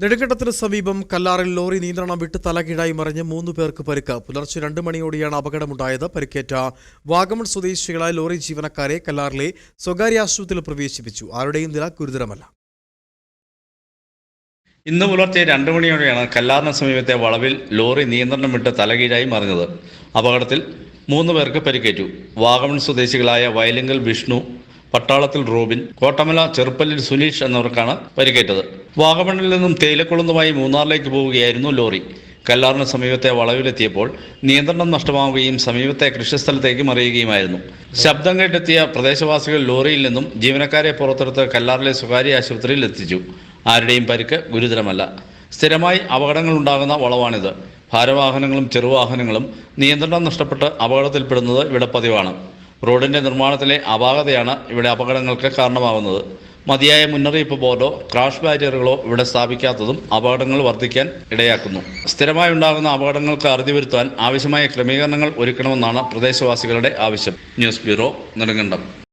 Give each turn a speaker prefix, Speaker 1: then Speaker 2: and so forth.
Speaker 1: നെടുങ്കണ്ടത്തിന് സമീപം കല്ലാറിൽ ലോറി നിയന്ത്രണം വിട്ട് തലകീഴായി മറിഞ്ഞ് മൂന്ന് പേർക്ക് പരിക്ക്. പുലർച്ചെ രണ്ട് മണിയോടെയാണ് അപകടമുണ്ടായത്. പരിക്കേറ്റ വാഗമൺ സ്വദേശികളായ ലോറി ജീവനക്കാരെ കല്ലാറിലെ സ്വകാര്യ ആശുപത്രിയിൽ പ്രവേശിപ്പിച്ചു. ആരുടെയും നില ഗുരുതരമല്ല.
Speaker 2: ഇന്ന് പുലർച്ചെ രണ്ട് മണിയോടെയാണ് കല്ലാറിന് സമീപത്തെ വളവിൽ ലോറി നിയന്ത്രണം വിട്ട് തലകീഴായി മറിഞ്ഞത്. അപകടത്തിൽ മൂന്ന് പേർക്ക് പരിക്കേറ്റു. വാഗമൺ സ്വദേശികളായ വയലിങ്കൽ വിഷ്ണു പട്ടാളത്തിൽ റോബിൻ കോട്ടമല ചെറുപ്പല്ലിൽ സുനീഷ് എന്നിവർക്കാണ് പരിക്കേറ്റത്. വാഗമണിൽ നിന്നും തേയിലക്കുളന്നുമായി മൂന്നാറിലേക്ക് പോവുകയായിരുന്നു ലോറി. കല്ലാറിന് സമീപത്തെ വളവിലെത്തിയപ്പോൾ നിയന്ത്രണം നഷ്ടമാവുകയും സമീപത്തെ കൃഷിസ്ഥലത്തേക്ക് മറിയുകയുമായിരുന്നു. ശബ്ദം കേട്ടെത്തിയ പ്രദേശവാസികൾ ലോറിയിൽ നിന്നും ജീവനക്കാരെ പുറത്തെടുത്ത് കല്ലാറിലെ സ്വകാര്യ ആശുപത്രിയിൽ എത്തിച്ചു. ആരുടെയും പരിക്ക് ഗുരുതരമല്ല. സ്ഥിരമായി അപകടങ്ങൾ ഉണ്ടാകുന്ന വളവാണിത്. ഭാരവാഹനങ്ങളും ചെറുവാഹനങ്ങളും നിയന്ത്രണം നഷ്ടപ്പെട്ട് അപകടത്തിൽപ്പെടുന്നത് ഇവിടെ പതിവാണ് റോഡിന്റെ നിർമ്മാണത്തിലെ അപാകതയാണ് ഇവിടെ അപകടങ്ങൾക്ക് കാരണമാകുന്നത്. മതിയായ മുന്നറിയിപ്പ് ബോർഡോ ക്രാഷ് ബാരിയറുകളോ ഇവിടെ സ്ഥാപിക്കാത്തതും അപകടങ്ങൾ വർദ്ധിക്കാൻ ഇടയാക്കുന്നു. സ്ഥിരമായി ഉണ്ടാകുന്ന അപകടങ്ങൾക്ക് അറുതി വരുത്താൻ ആവശ്യമായ ക്രമീകരണങ്ങൾ ഒരുക്കണമെന്നാണ് പ്രദേശവാസികളുടെ ആവശ്യം. News bureau Nedumkandam.